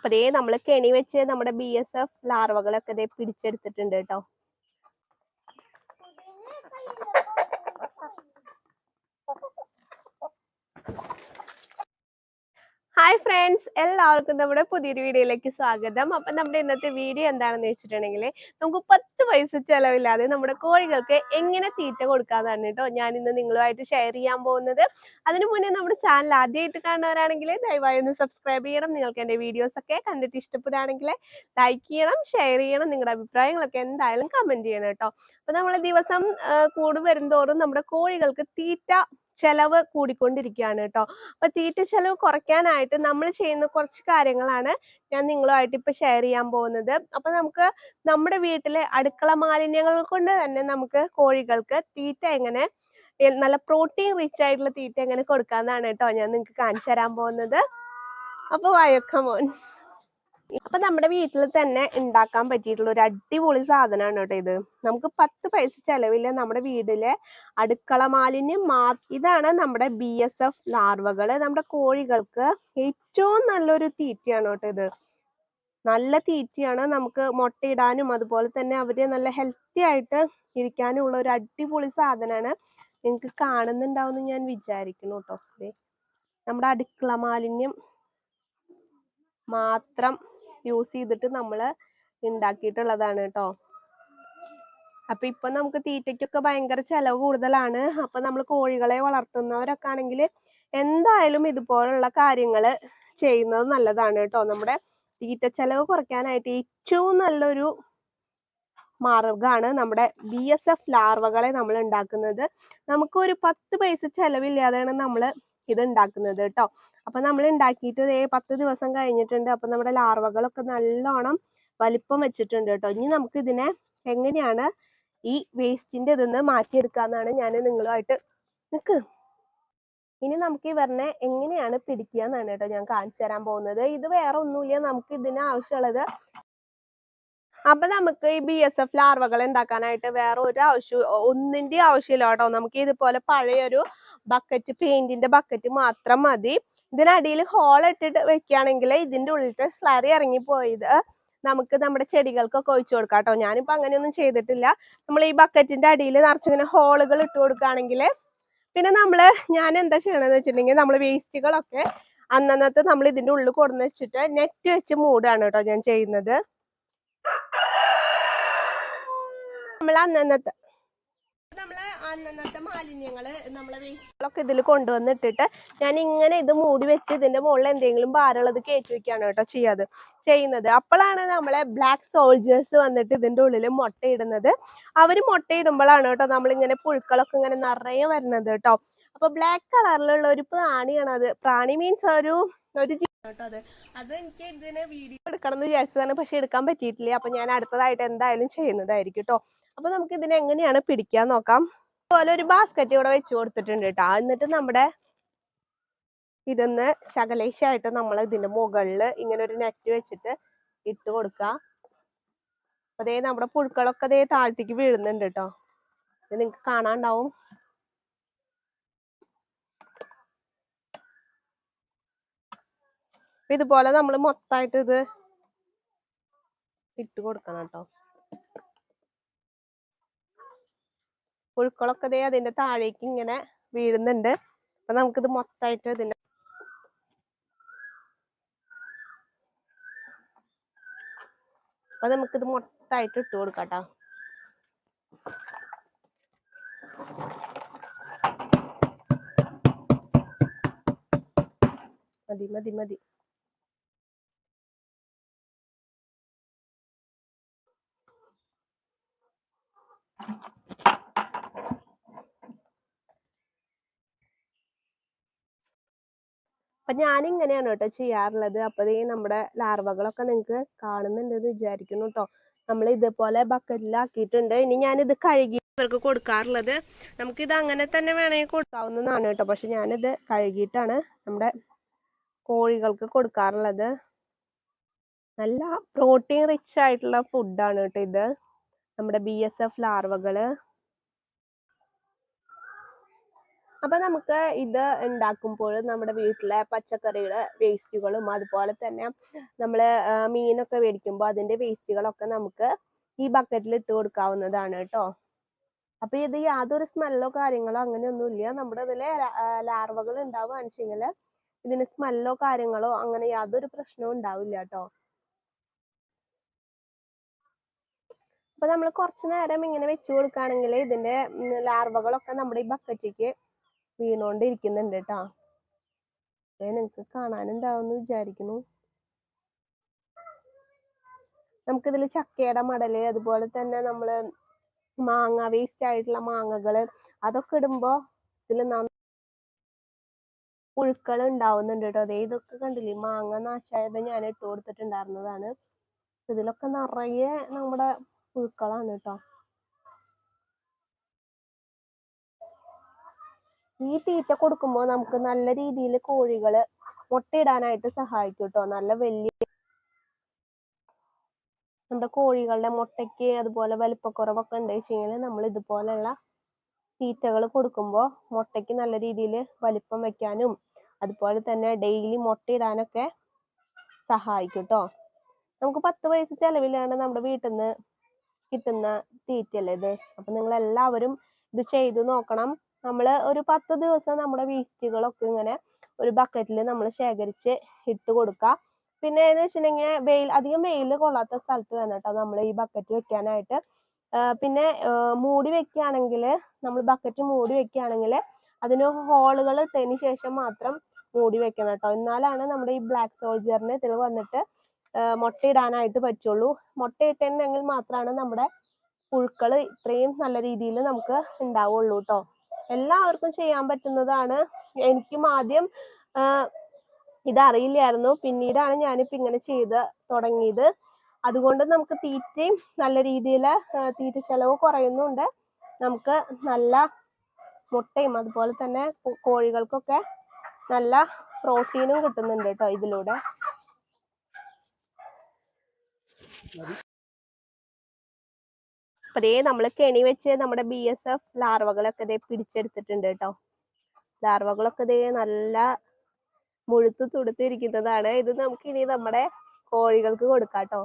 അപ്പൊ ദേ നമ്മൾ കെണി വെച്ച് നമ്മുടെ ബി എസ് എഫ് ലാർവകളൊക്കെ ദേ പിടിച്ചെടുത്തിട്ടുണ്ട് കേട്ടോ. ഹായ് ഫ്രണ്ട്സ് എല്ലാവർക്കും നമ്മുടെ പുതിയൊരു വീഡിയോയിലേക്ക് സ്വാഗതം. അപ്പം നമ്മുടെ ഇന്നത്തെ വീഡിയോ എന്താണെന്ന് വെച്ചിട്ടുണ്ടെങ്കിൽ നമുക്ക് പത്ത് പൈസ ചിലവില്ലാതെ നമ്മുടെ കോഴികൾക്ക് എങ്ങനെ തീറ്റ കൊടുക്കാമെന്നാണ് കേട്ടോ ഞാൻ ഇന്ന് നിങ്ങളുമായിട്ട് ഷെയർ ചെയ്യാൻ പോകുന്നത്. അതിനു മുന്നേ നമ്മുടെ ചാനൽ ആദ്യമായിട്ട് കാണുന്നവരാണെങ്കിൽ ദയവായി ഒന്ന് സബ്സ്ക്രൈബ് ചെയ്യണം. നിങ്ങൾക്ക് എന്റെ വീഡിയോസൊക്കെ കണ്ടിട്ട് ഇഷ്ടപ്പെടുകയാണെങ്കിൽ ലൈക്ക് ചെയ്യണം ഷെയർ ചെയ്യണം. നിങ്ങളുടെ അഭിപ്രായങ്ങളൊക്കെ എന്തായാലും കമന്റ് ചെയ്യണം കേട്ടോ. അപ്പം നമ്മൾ ദിവസം കൂടുവരും തോറും നമ്മുടെ കോഴികൾക്ക് തീറ്റ ചെലവ് കൂടിക്കൊണ്ടിരിക്കുകയാണ് കേട്ടോ അപ്പൊ തീറ്റ ചെലവ് കുറയ്ക്കാനായിട്ട് നമ്മൾ ചെയ്യുന്ന കുറച്ച് കാര്യങ്ങളാണ് ഞാൻ നിങ്ങളുമായിട്ട് ഇപ്പൊ ഷെയർ ചെയ്യാൻ പോകുന്നത്. അപ്പൊ നമുക്ക് നമ്മുടെ വീട്ടിലെ അടുക്കള മാലിന്യങ്ങൾ കൊണ്ട് തന്നെ നമുക്ക് കോഴികൾക്ക് തീറ്റ എങ്ങനെ നല്ല പ്രോട്ടീൻ റിച്ച് ആയിട്ടുള്ള തീറ്റ എങ്ങനെ കൊടുക്കാന്നാണ് കേട്ടോ ഞാൻ നിങ്ങൾക്ക് കാണിച്ചു തരാൻ പോകുന്നത്. അപ്പൊ വയക്കമോൻ അപ്പൊ നമ്മുടെ വീട്ടിൽ തന്നെ ഉണ്ടാക്കാൻ പറ്റിയിട്ടുള്ള ഒരു അടിപൊളി സാധനമാണ് കേട്ടോ ഇത്. നമുക്ക് പത്ത് പൈസ ചെലവില്ല നമ്മുടെ വീടിലെ അടുക്കള മാലിന്യം മാ ഇതാണ് നമ്മുടെ ബി എസ് എഫ് ലാർവകൾ നമ്മുടെ കോഴികൾക്ക് ഏറ്റവും നല്ലൊരു തീറ്റയാണ് കേട്ടോ ഇത്. നല്ല തീറ്റയാണ് നമുക്ക് മുട്ടയിടാനും അതുപോലെ തന്നെ അവർ നല്ല ഹെൽത്തി ആയിട്ട് ഇരിക്കാനും ഉള്ള ഒരു അടിപൊളി സാധനമാണ് നിങ്ങൾക്ക് കാണുന്നുണ്ടാവും ഞാൻ വിചാരിക്കുന്നു കേട്ടോ. നമ്മുടെ അടുക്കള മാലിന്യം മാത്രം യൂസ് ചെയ്തിട്ട് നമ്മൾ ഉണ്ടാക്കിയിട്ടുള്ളതാണ് കേട്ടോ അപ്പൊ ഇപ്പൊ നമുക്ക് തീറ്റയ്ക്കൊക്കെ ഭയങ്കര ചെലവ് കൂടുതലാണ്. അപ്പൊ നമ്മൾ കോഴികളെ വളർത്തുന്നവരൊക്കെ ആണെങ്കിൽ എന്തായാലും ഇതുപോലുള്ള കാര്യങ്ങൾ ചെയ്യുന്നത് നല്ലതാണ് കേട്ടോ നമ്മുടെ തീറ്റ ചെലവ് കുറയ്ക്കാനായിട്ട് ഏറ്റവും നല്ലൊരു മാർഗമാണ് നമ്മുടെ ബി എസ് എഫ് ലാർവകളെ നമ്മൾ ഉണ്ടാക്കുന്നത് നമുക്ക് ഒരു പത്ത് പൈസ ചെലവില്ലാതെയാണ് നമ്മൾ ഇത് ഉണ്ടാക്കുന്നത് കേട്ടോ അപ്പൊ നമ്മൾ ഉണ്ടാക്കിയിട്ട് ദേ പത്ത് ദിവസം കഴിഞ്ഞിട്ടുണ്ട്. അപ്പൊ നമ്മുടെ ലാർവകളൊക്കെ നല്ലോണം വലിപ്പം വെച്ചിട്ടുണ്ട് കേട്ടോ ഇനി നമുക്ക് ഇതിനെ എങ്ങനെയാണ് ഈ വേസ്റ്റിന്റെ ഇതിന്ന് മാറ്റിയെടുക്കാന്നാണ് ഞാൻ നിങ്ങളുമായിട്ട് നിക്ക്. ഇനി നമുക്ക് ഇവരിനെ എങ്ങനെയാണ് പിടിക്കുക എന്നാണ് കേട്ടോ ഞാൻ കാണിച്ചു തരാൻ പോകുന്നത്. ഇത് വേറെ ഒന്നുമില്ല നമുക്ക് ഇതിന് ആവശ്യമുള്ളത് അപ്പൊ നമുക്ക് ഈ ബി എസ് എഫ് ലാർവകൾ ഉണ്ടാക്കാനായിട്ട് വേറെ ഒരു ആവശ്യം ഒന്നിന്റെ ആവശ്യമില്ല കേട്ടോ നമുക്ക് ഇതുപോലെ പഴയൊരു ബക്കറ്റ് പെയിന്റിന്റെ ബക്കറ്റ് മാത്രം മതി. ഇതിനടിയിൽ ഹോൾ ഇട്ടിട്ട് വെക്കുകയാണെങ്കിൽ ഇതിന്റെ ഉള്ളിലത്തെ സ്ലറി ഇറങ്ങിപ്പോയത്. നമുക്ക് നമ്മുടെ ചെടികൾക്കൊക്കെ ഒഴിച്ചു കൊടുക്കാം കേട്ടോ. ഞാനിപ്പോ അങ്ങനെയൊന്നും ചെയ്തിട്ടില്ല. നമ്മൾ ഈ ബക്കറ്റിന്റെ അടിയിൽ നിറച്ചിങ്ങനെ ഹോളുകൾ ഇട്ട് കൊടുക്കുകയാണെങ്കിൽ പിന്നെ നമ്മൾ ഞാൻ എന്താ ചെയ്യണമെന്ന് വെച്ചിട്ടുണ്ടെങ്കിൽ നമ്മൾ വേസ്റ്റുകളൊക്കെ അന്നന്നത്തെ നമ്മൾ ഇതിന്റെ ഉള്ളിൽ കൊടുന്ന് വെച്ചിട്ട് നെറ്റ് വെച്ച് മൂടാണ് കേട്ടോ ഞാൻ ചെയ്യുന്നത്. നമ്മൾ അന്നന്നത്തെ നമ്മൾ അന്നന്നത്തെ മാലിന്യങ്ങൾ നമ്മളെ വേസ്റ്റുകളൊക്കെ ഇതിൽ കൊണ്ടുവന്നിട്ടിട്ട് ഞാൻ ഇങ്ങനെ ഇത് മൂടി വെച്ച് ഇതിന്റെ മുകളിൽ എന്തെങ്കിലും ഭാരമുള്ളത് കയറ്റി വെക്കാണ് കേട്ടോ ചെയ്യാത്. ചെയ്യുന്നത്. അപ്പോഴാണ് നമ്മളെ ബ്ലാക്ക് സോൾജേഴ്സ് വന്നിട്ട് ഇതിന്റെ ഉള്ളിൽ മുട്ടയിടുന്നത്. അവർ മുട്ടയിടുമ്പോഴാണ് കേട്ടോ നമ്മളിങ്ങനെ പുഴുക്കളൊക്കെ ഇങ്ങനെ നിറയെ വരുന്നത് കേട്ടോ. അപ്പൊ ബ്ലാക്ക് കളറിലുള്ള ഒരു പ്രാണിയാണ് അത്. പ്രാണി മീൻസ് ഒരു ഒരു കേട്ടോ അത്. അത് എനിക്ക് ഇതിനെ വീഡിയോ എടുക്കണം എന്ന് വിചാരിച്ചതാണ്. പക്ഷെ എടുക്കാൻ പറ്റിയിട്ടില്ല. അപ്പൊ ഞാൻ അടുത്തതായിട്ട് എന്തായാലും ചെയ്യുന്നതായിരിക്കും കേട്ടോ. അപ്പൊ നമുക്ക് ഇതിനെ എങ്ങനെയാണ് പിടിക്കാൻ നോക്കാം. അതുപോലെ ഒരു ബാസ്ക്കറ്റ് ഇവിടെ വെച്ച് കൊടുത്തിട്ടുണ്ട് കേട്ടോ എന്നിട്ട് നമ്മുടെ ഇതൊന്ന് ശകലേശായിട്ട് നമ്മൾ ഇതിന്റെ മുകളിൽ ഇങ്ങനെ ഒരു നെറ്റ് വെച്ചിട്ട് ഇട്ട് കൊടുക്കുക അതേ നമ്മുടെ പുഴുക്കളൊക്കെ അതേ താഴ്ത്തേക്ക് വീഴുന്നുണ്ട് കേട്ടോ ഇത് നിങ്ങക്ക് കാണാണ്ടാവും? ഇതുപോലെ നമ്മൾ മൊത്തമായിട്ട് ഇത് ഇട്ട് കൊടുക്കണം കേട്ടോ പുഴുക്കളൊക്കെ ദേ അതിന്റെ താഴേക്ക് ഇങ്ങനെ വീഴുന്നുണ്ട്. അപ്പൊ നമുക്കിത് മൊത്തമായിട്ട് ഇതിന്റെ അപ്പൊ നമുക്കിത് മൊത്തമായിട്ട് ഇട്ട് കൊടുക്കാം ട്ടോ മതി മതി മതി. അപ്പൊ ഞാൻ ഇങ്ങനെയാണ് കേട്ടോ ചെയ്യാറുള്ളത്. അപ്പൊ ദേ നമ്മുടെ ലാർവകളൊക്കെ നിങ്ങൾക്ക് കാണുന്നുണ്ടെന്ന് വിചാരിക്കുന്നു കേട്ടോ നമ്മൾ ഇതേപോലെ ബക്കറ്റിലാക്കിയിട്ടുണ്ട്. ഇനി ഞാൻ ഇത് കഴുകി ഇവർക്ക് കൊടുക്കാറുള്ളത്. നമുക്ക് ഇത് അങ്ങനെ തന്നെ വേണമെങ്കിൽ കൊടുക്കാവുന്നതാണ് കേട്ടോ. പക്ഷെ ഞാനിത് കഴുകിയിട്ടാണ് നമ്മുടെ കോഴികൾക്ക് കൊടുക്കാറുള്ളത്. നല്ല പ്രോട്ടീൻ റിച്ച് ആയിട്ടുള്ള ഫുഡാണ് കേട്ടോ ഇത്. നമ്മുടെ ബി എസ് എഫ് ലാർവകൾ. അപ്പൊ നമുക്ക് ഇത് ഉണ്ടാക്കുമ്പോൾ നമ്മുടെ വീട്ടിലെ പച്ചക്കറിയുടെ വേസ്റ്റുകളും അതുപോലെ തന്നെ നമ്മൾ മീനൊക്കെ മേടിക്കുമ്പോൾ അതിന്റെ വേസ്റ്റുകളൊക്കെ നമുക്ക് ഈ ബക്കറ്റിൽ ഇട്ട് കൊടുക്കാവുന്നതാണ് കേട്ടോ. അപ്പൊ ഇത് യാതൊരു സ്മെല്ലോ കാര്യങ്ങളോ അങ്ങനെയൊന്നുമില്ല നമ്മുടെ ഇതിലെ ലാർവകൾ ഉണ്ടാവുകയാണെന്ന് വെച്ചെങ്കിൽ ഇതിന് സ്മെല്ലോ കാര്യങ്ങളോ അങ്ങനെ യാതൊരു പ്രശ്നവും ഉണ്ടാവില്ല കേട്ടോ. അപ്പൊ നമ്മൾ കുറച്ചു നേരം ഇങ്ങനെ വെച്ചു കൊടുക്കുകയാണെങ്കിൽ ഇതിന്റെ ലാർവകളൊക്കെ നമ്മുടെ ഈ ബക്കറ്റിക്ക് വീണോണ്ടിരിക്കുന്നുണ്ട് കേട്ടാ നിങ്ങക്ക് കാണാനുണ്ടാവുമെന്ന് വിചാരിക്കുന്നു. നമുക്കിതിൽ ചക്കയുടെ മടൽ അതുപോലെ തന്നെ നമ്മൾ മാങ്ങ വേസ്റ്റ് ആയിട്ടുള്ള മാങ്ങകൾ അതൊക്കെ ഇടുമ്പോ ഇതിൽ പുഴുക്കൾ ഉണ്ടാവുന്നുണ്ട് കേട്ടോ അതെ ഇതൊക്കെ കണ്ടില്ലേ? മാങ്ങ നാശായത് ഞാൻ ഇട്ട് കൊടുത്തിട്ടുണ്ടായിരുന്നതാണ്. ഇതിലൊക്കെ നിറയെ നമ്മുടെ പുഴുക്കളാണ് കേട്ടോ ഈ തീറ്റ കൊടുക്കുമ്പോൾ നമുക്ക് നല്ല രീതിയിൽ കോഴികൾ മുട്ടയിടാനായിട്ട് സഹായിക്കും കേട്ടോ നല്ല വലിയ നമ്മുടെ കോഴികളുടെ മുട്ടയ്ക്ക് അതുപോലെ വലിപ്പക്കുറവൊക്കെ ഉണ്ട് വെച്ചെങ്കിൽ നമ്മൾ ഇതുപോലെയുള്ള തീറ്റകൾ കൊടുക്കുമ്പോൾ മുട്ടയ്ക്ക് നല്ല രീതിയിൽ വലിപ്പം വെക്കാനും അതുപോലെ തന്നെ ഡെയിലി മുട്ടയിടാനൊക്കെ സഹായിക്കും കേട്ടോ നമുക്ക് പത്ത് പൈസ ചെലവില്ലാണ്ട് നമ്മുടെ വീട്ടിൽ നിന്ന് കിട്ടുന്ന തീറ്റയല്ലേ ഇത്? അപ്പം നിങ്ങൾ എല്ലാവരും ഇത് ചെയ്തു നോക്കണം. നമ്മൾ ഒരു പത്ത് ദിവസം നമ്മുടെ വേസ്റ്റുകളൊക്കെ ഇങ്ങനെ ഒരു ബക്കറ്റിൽ നമ്മൾ ശേഖരിച്ച് ഇട്ട് കൊടുക്കുക പിന്നെ എന്ന് വെച്ചിട്ടുണ്ടെങ്കിൽ വെയിൽ അധികം വെയിൽ കൊള്ളാത്ത സ്ഥലത്ത് വേണം കേട്ടോ നമ്മൾ ഈ ബക്കറ്റ് വെക്കാനായിട്ട്. പിന്നെ മൂടി വെക്കുകയാണെങ്കിൽ നമ്മൾ ബക്കറ്റ് മൂടി വെക്കുകയാണെങ്കിൽ അതിന് ഹോളുകൾ ഇട്ടതിന് ശേഷം മാത്രം മൂടി വെക്കണം കേട്ടോ എന്നാലാണ് നമ്മുടെ ഈ ബ്ലാക്ക് സോൾജറിന് ഇതിൽ വന്നിട്ട് മുട്ടയിടാനായിട്ട് പറ്റുള്ളൂ. മുട്ടയിട്ടിട്ടുണ്ടെങ്കിൽ മാത്രമാണ് നമ്മുടെ പുഴുക്കൾ ഇത്രയും നല്ല രീതിയിൽ നമുക്ക് ഉണ്ടാവുള്ളൂ കേട്ടോ എല്ലാവർക്കും ചെയ്യാൻ പറ്റുന്നതാണ്. എനിക്കും ആദ്യം ഇതറിയില്ലായിരുന്നു. പിന്നീടാണ് ഞാനിപ്പോ ഇങ്ങനെ ചെയ്ത് തുടങ്ങിയത്. അതുകൊണ്ട് നമുക്ക് തീറ്റയും നല്ല രീതിയിൽ തീറ്റ ചെലവ് കുറയുന്നുണ്ട്. നമുക്ക് നല്ല മുട്ടയും അതുപോലെ തന്നെ കോഴികൾക്കൊക്കെ നല്ല പ്രോട്ടീനും കിട്ടുന്നുണ്ട് കേട്ടോ ഇതിലൂടെ. അപ്പൊ ദേ നമ്മൾ കെണി വെച്ച് നമ്മുടെ ബി എസ് എഫ് ലാർവകളൊക്കെ ദേ പിടിച്ചെടുത്തിട്ടുണ്ട് കേട്ടോ ലാർവകളൊക്കെ ദേ നല്ല മുഴുത്തു തുടുത്തിരിക്കുന്നതാണ്. ഇത് നമുക്ക് ഇനി നമ്മുടെ കോഴികൾക്ക് കൊടുക്കാം കേട്ടോ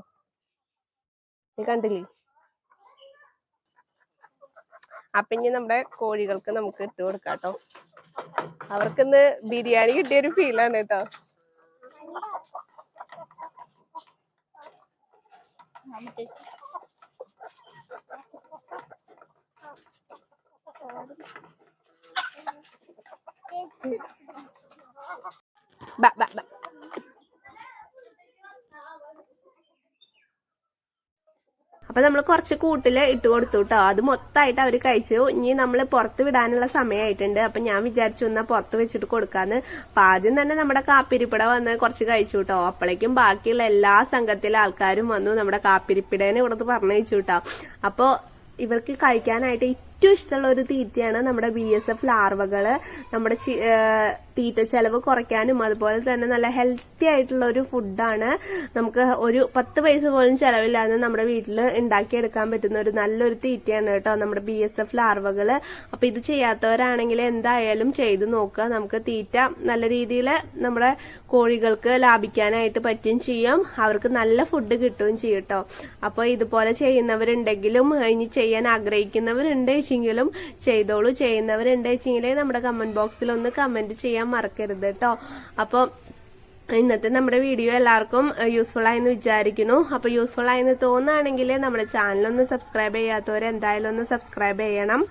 കണ്ടില്ലേ? അപ്പൊ ഇനി നമ്മുടെ കോഴികൾക്ക് നമുക്ക് ഇട്ട് കൊടുക്കാം കേട്ടോ അവർക്കിന്ന് ബിരിയാണി കിട്ടിയ ഒരു ഫീലാണ് കേട്ടോ Ba, ba, ba. അപ്പൊ നമ്മൾ കുറച്ച് കൂട്ടിൽ ഇട്ട് കൊടുത്തു കേട്ടോ അത് മൊത്തമായിട്ട് അവർ കഴിച്ചു. ഇനി നമ്മൾ പുറത്ത് വിടാനുള്ള സമയമായിട്ടുണ്ട് അപ്പൊ ഞാൻ വിചാരിച്ചു എന്നാ പുറത്ത് വെച്ചിട്ട് കൊടുക്കാന്ന്. അപ്പൊ ആദ്യം തന്നെ നമ്മുടെ കാപ്പിരിപ്പിട വന്ന് കുറച്ച് കഴിച്ചു കേട്ടോ അപ്പോഴേക്കും ബാക്കിയുള്ള എല്ലാ സംഘത്തിലെ ആൾക്കാരും വന്നു നമ്മുടെ കാപ്പിരിപ്പിടേനെ ഇവിടുത്തെ പറഞ്ഞു വെച്ചു കേട്ടോ അപ്പൊ ഇവർക്ക് കഴിക്കാനായിട്ട് ഏറ്റവും ഇഷ്ടമുള്ള ഒരു തീറ്റയാണ് നമ്മുടെ ബി എസ് എഫ് ലാർവകൾ നമ്മുടെ തീറ്റ ചെലവ് കുറയ്ക്കാനും അതുപോലെ തന്നെ നല്ല ഹെൽത്തി ആയിട്ടുള്ള ഒരു ഫുഡാണ് നമുക്ക് ഒരു പത്ത് പൈസ പോലും ചെലവില്ലാതെ നമ്മുടെ വീട്ടിൽ ഉണ്ടാക്കിയെടുക്കാൻ പറ്റുന്ന ഒരു നല്ലൊരു തീറ്റയാണ് കേട്ടോ നമ്മുടെ ബി എസ് എഫ് ലാർവകൾ അപ്പൊ ഇത് ചെയ്യാത്തവരാണെങ്കിൽ എന്തായാലും ചെയ്ത് നോക്കുക. നമുക്ക് തീറ്റ നല്ല രീതിയിൽ നമ്മുടെ കോഴികൾക്ക് ലാഭിക്കാനായിട്ട് പറ്റുകയും ചെയ്യും. അവർക്ക് നല്ല ഫുഡ് കിട്ടുകയും ചെയ്യും കേട്ടോ. അപ്പോൾ ഇതുപോലെ ചെയ്യുന്നവരുണ്ടെങ്കിലും ഇനി ചെയ്യാൻ ആഗ്രഹിക്കുന്നവരുണ്ട് വെച്ചെങ്കിലും ചെയ്തോളൂ. ചെയ്യുന്നവരുണ്ട് വെച്ചെങ്കിൽ നമ്മുടെ കമന്റ് ബോക്സിൽ ഒന്ന് കമന്റ് ചെയ്യാൻ മറക്കരുത് കേട്ടോ അപ്പോൾ ഇന്നത്തെ നമ്മുടെ വീഡിയോ എല്ലാവർക്കും യൂസ്ഫുൾ ആയെന്ന് വിചാരിക്കുന്നു. അപ്പോൾ യൂസ്ഫുൾ ആയെന്ന് തോന്നുകയാണെങ്കിൽ നമ്മുടെ ചാനൽ ഒന്ന് സബ്സ്ക്രൈബ് ചെയ്യാത്തവർ എന്തായാലും ഒന്ന് സബ്സ്ക്രൈബ് ചെയ്യണം.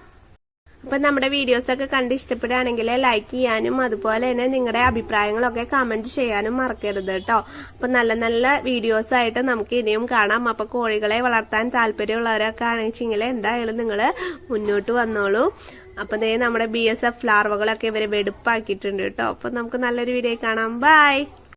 അപ്പൊ നമ്മുടെ വീഡിയോസൊക്കെ കണ്ട് ഇഷ്ടപ്പെടുകയാണെങ്കിൽ ലൈക്ക് ചെയ്യാനും അതുപോലെ തന്നെ നിങ്ങളുടെ അഭിപ്രായങ്ങളൊക്കെ കമന്റ് ചെയ്യാനും മറക്കരുത് കേട്ടോ. അപ്പം നല്ല നല്ല വീഡിയോസായിട്ട് നമുക്ക് ഇനിയും കാണാം. അപ്പോൾ കോഴികളെ വളർത്താൻ താല്പര്യമുള്ളവരൊക്കെ ആണെച്ചെങ്കിൽ എന്തായാലും നിങ്ങൾ മുന്നോട്ട് വന്നോളൂ. അപ്പം ദേ നമ്മുടെ ബി എസ് എഫ് ലാർവകളൊക്കെ ഇവരെ വെടുപ്പാക്കിയിട്ടുണ്ട് കേട്ടോ. അപ്പം നമുക്ക് നല്ലൊരു വീഡിയോ കാണാം. ബൈ